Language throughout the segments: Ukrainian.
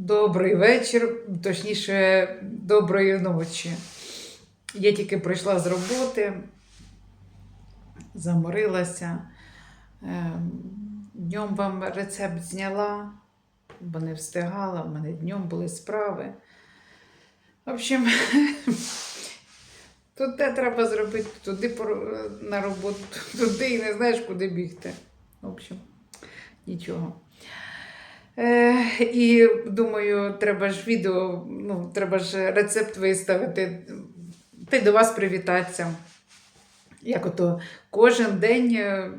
Добрий вечір, точніше, доброї ночі. Я тільки прийшла з роботи, заморилася. Ем, Днем вам рецепт зняла, бо не встигала, в мене днем були справи. В общем, тут те треба зробити, туди на роботу, туди і не знаєш, куди бігти. В общем, нічого. Е, і думаю, треба ж відео, ну, треба ж рецепт виставити, та й до вас привітатися. Як ото кожен день е,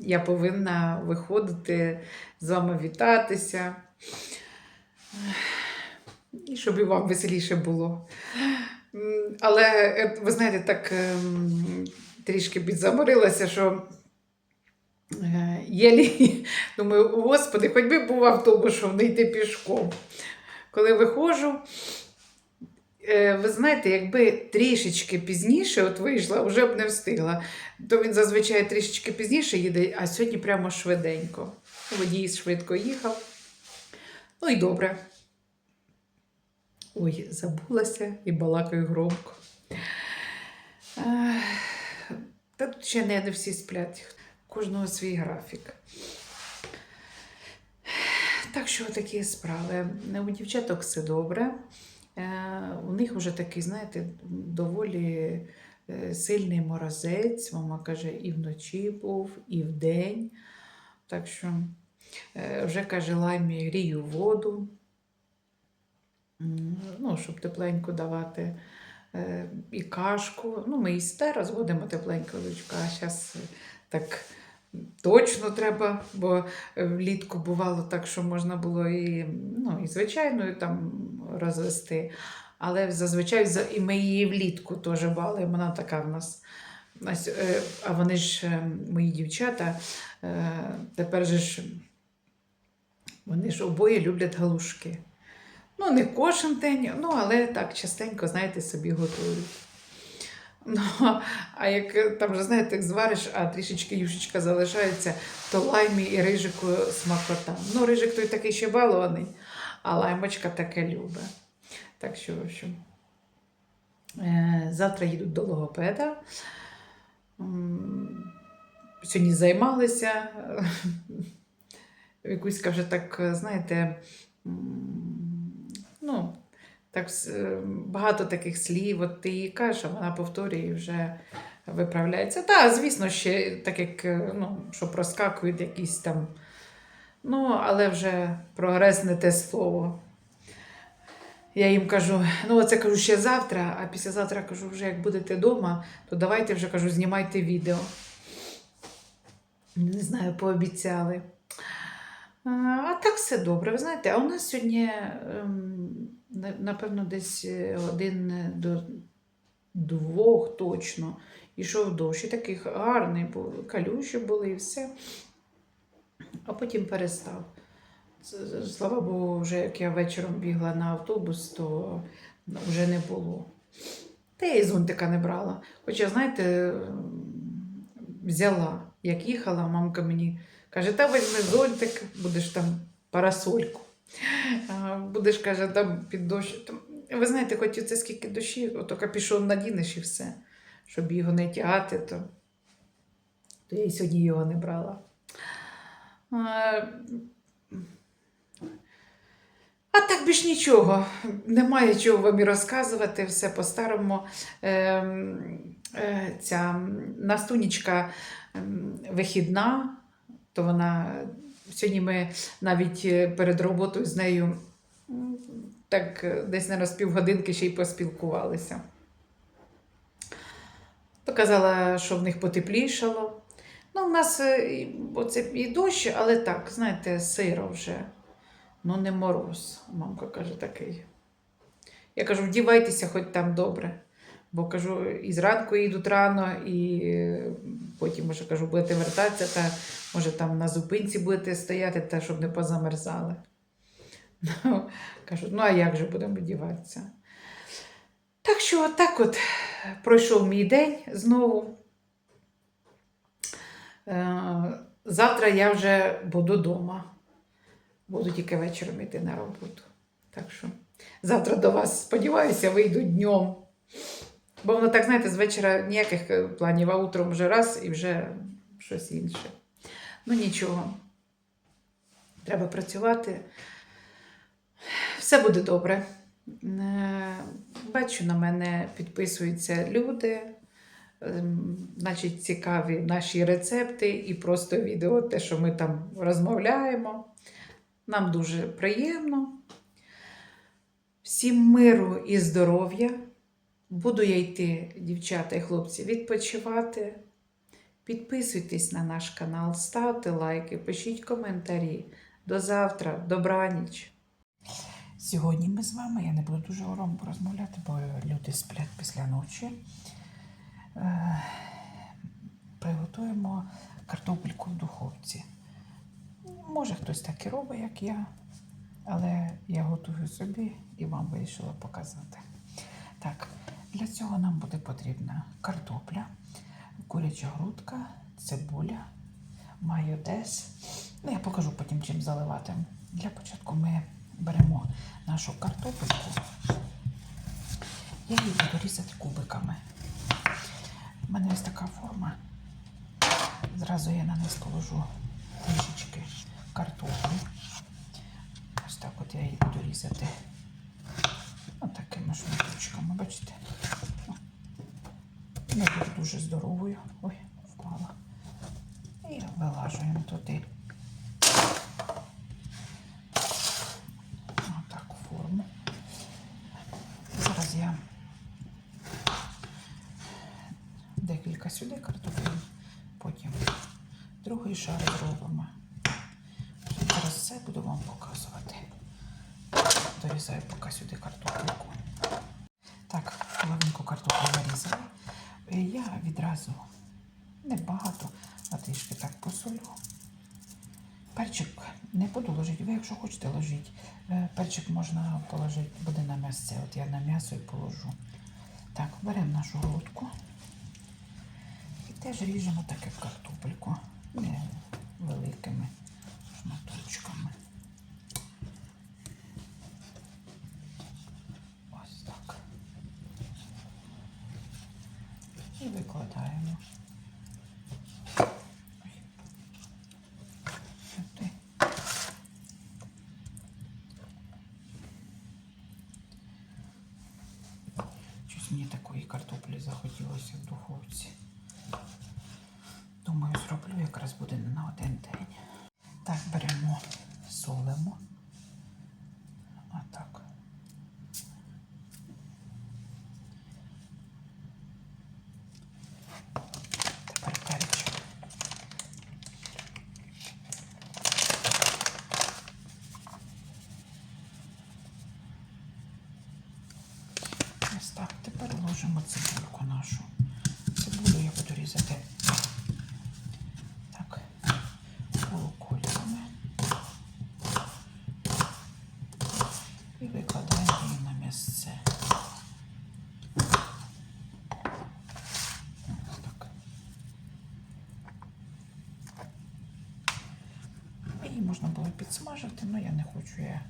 я повинна виходити з вами вітатися. І щоб і вам веселіше було. Але е, ви знаєте, так ем, трішки підзаморилася, що єлі думаю, господи, хоч би був автобус, щоб не йти пішком. Коли виходжу, е, ви знаєте, якби трішечки пізніше от вийшла, вже б не встигла, то він зазвичай трішечки пізніше їде, а сьогодні прямо швиденько. Водій швидко їхав. Ну і добре. Ой, забулася і балакаю громко. Та тут ще не всі сплять. Кожного свій графік. Так що такі справи. У дівчаток все добре. Е, У них вже такий, знаєте, доволі е, сильний морозець. Мама каже, і вночі був, і вдень. Так що е, вже каже, лаймі грію воду, ну, щоб тепленько давати. І кашку. Ну, ми їсте розводимо тепленько а зараз так точно треба, бо е, влітку бувало так, що можна було і, ну, і звичайною там розвести. Але зазвичай і ми її влітку теж бали, вона така в нас. Е, А вони ж, е, мої дівчата, тепер же ж вони ж обоє люблять галушки. Ну, не кожен день, ну, але так частенько, знаєте, собі готують. Ну, а як е, там вже, знаєте, як звариш, а трішечки юшечка залишається, то лаймі і рижику смакота. Ну, рижик той такий ще балований, а лаймочка таке любить. Так що, в общем, е, завтра їдуть до логопеда. Сьогодні займалися. Вікуська вже так, е, знаєте, ну, так, е, багато таких слів, от ти їй кажеш, а вона повторює і вже виправляється. Так, звісно, ще так як е, ну, що проскакують якісь там. Ну, але вже прогрес не те слово. Я їм кажу, ну оце кажу ще завтра, а післязавтра кажу, вже як будете вдома, то давайте вже кажу, знімайте відео. Не знаю, пообіцяли. А, так все добре. Ви знаєте, а у нас сьогодні, ем, напевно, десь е, один до двох точно ішов дощ. І такий гарний був, калюші були і все. А потім перестав. Слава Богу, вже як я вечором бігла на автобус, то вже не було. Та я і зонтика не брала. Хоча, знаєте, взяла, як їхала, мамка мені каже, та візьми зонтик, будеш там парасольку. Будеш, каже, там під дощ. Ви знаєте, хоч це скільки дощі, ото капішон надінеш і все, щоб його не тягати, то, то я і сьогодні його не брала. А, так більш нічого. Немає чого вам і розказувати, все по-старому. Ем, е, ця Настунічка ем, вихідна, то вона сьогодні ми навіть е, перед роботою з нею так е, десь на півгодинки ще й поспілкувалися. Показала, що в них потеплішало. Ну, в нас е, оце і дощ, але так, знаєте, сиро вже. Ну, не мороз, мамка каже такий. Я кажу, вдівайтеся хоч там добре. Бо кажу, і зранку їдуть рано, і потім може кажу, будете вертатися, та може там на зупинці будете стояти, та щоб не позамерзали. Ну, кажу, ну а як же будемо вдіватися? Так що, так от пройшов мій день знову. Е, Завтра я вже буду вдома. буду тільки вечором йти на роботу. Так що завтра до вас, сподіваюся, вийду днем. Бо воно так, знаєте, з вечора ніяких е, планів, а утром вже раз і вже щось інше. Ну нічого. Треба працювати. Все буде добре. Е, Бачу, на мене підписуються люди. Ем, Значить, цікаві наші рецепти і просто відео, те, що ми там розмовляємо. Нам дуже приємно. Всім миру і здоров'я. Буду я йти, дівчата і хлопці, відпочивати. Підписуйтесь на наш канал, ставте лайки, пишіть коментарі. До завтра, добраніч. Сьогодні ми з вами, я не буду дуже громко розмовляти, бо люди сплять після ночі. Е, Приготуємо картопельку в духовці. Може, хтось так і робить, як я, але я готую собі і вам вирішила показати. Так, для цього нам буде потрібна картопля, куряча грудка, цибуля, майонез. Ну, я покажу потім, чим заливати. Для початку ми беремо нашу картопельку. Я її буду різати кубиками. У мене ось така форма. Зразу я на низ положу трішечки картоплі. Ось так от я її буду різати. Ось такими шматочками, бачите? Не дуже здоровою. Ой, впала. І вилажуємо туди. Отак у форму. Зараз я декілька сюди картоплин, потім другий шар зробимо. Зараз все буду вам показувати. Дорізаю поки сюди картоплинку. Так, половинку картоплі нарізала. Е, Я відразу не багато, а трішки так посолю. Перчик не буду ложити. Ви, якщо хочете, ложіть. Е, Перчик можна положити, буде на м'ясце. От я на м'ясо і положу. Так, беремо нашу грудку і теж ріжемо так, як картопельку. Не великими шматочками. Ось так. І викладаємо. Щось мені такої картоплі захотілося в духовці. Думаю, зроблю якраз буде на один день. Так, беремо, солимо. Отак. Тепер перчик. Ось так. Тепер ложимо цибульку нашу. Цибулю я буду різати так, полукольцями. І викладаємо її на місце. Так. Її можна було підсмажити, але я не хочу. Я...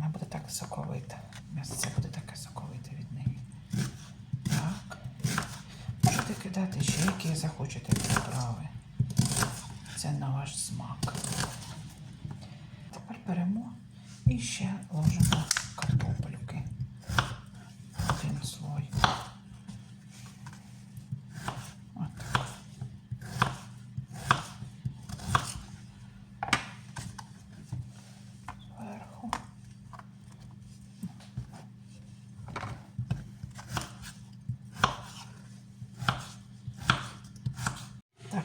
Вона буде так соковита. М'ясце буде таке соковите від неї. Так. Можете кидати ще які захочете приправи. Це на ваш смак. Тепер беремо і ще ложимо картопельки. Один слой. Отак. Зверху. Так,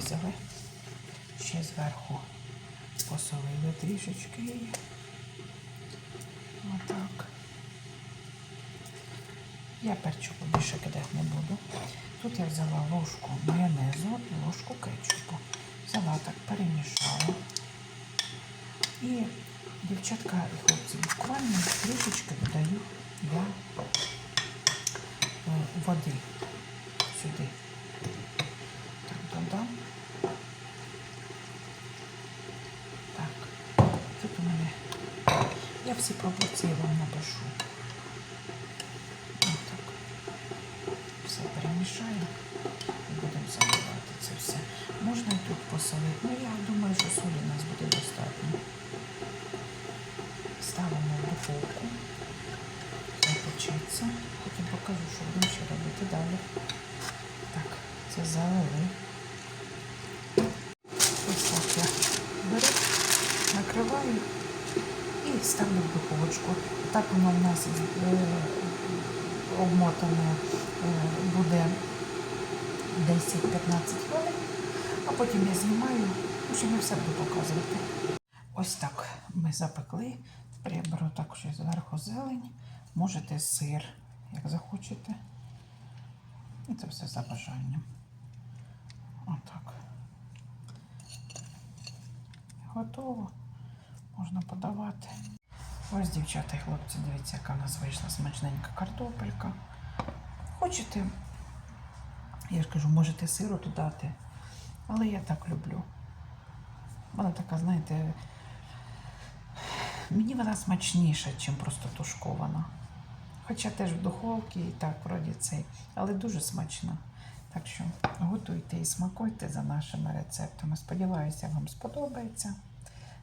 картопельку. Ще зверху посолили трішечки її. Отак. Я перчику більше кидати не буду. Тут я взяла ложку майонезу і ложку кетчупу. Взяла так, перемішала. І дівчатка і хлопці буквально трішечки додаю я е, води сюди. Так, додам. Так. Я всі пропорції вам напишу. Отак. Все перемішаю і будемо заливати це все. Можна і тут посолити. Ну, я думаю, що солі у нас буде достатньо. Ставимо в духовку. Хай печеться. Потім покажу, що будемо ще робити далі. Так, це залили. Ось так я беру, накриваю ставлю в духовочку. Так воно в нас е, обмотане е, буде 10-15 хвилин, а потім я знімаю, ще не все буду показувати. Ось так ми запекли. Тепер я беру також зверху зелень, можете сир, як захочете. І це все за бажанням. Отак. Готово. Можна подавати. Ось, дівчата і хлопці, дивіться, яка в нас вийшла смачненька картопелька. Хочете, я ж кажу, можете сиру додати, але я так люблю. Вона така, знаєте, мені вона смачніша, ніж просто тушкована. Хоча теж в духовці і так, вроді цей, але дуже смачна. Так що готуйте і смакуйте за нашими рецептами. Сподіваюся, вам сподобається.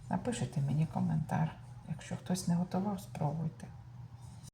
Напишіть мені коментар. Якщо хтось не готував, спробуйте.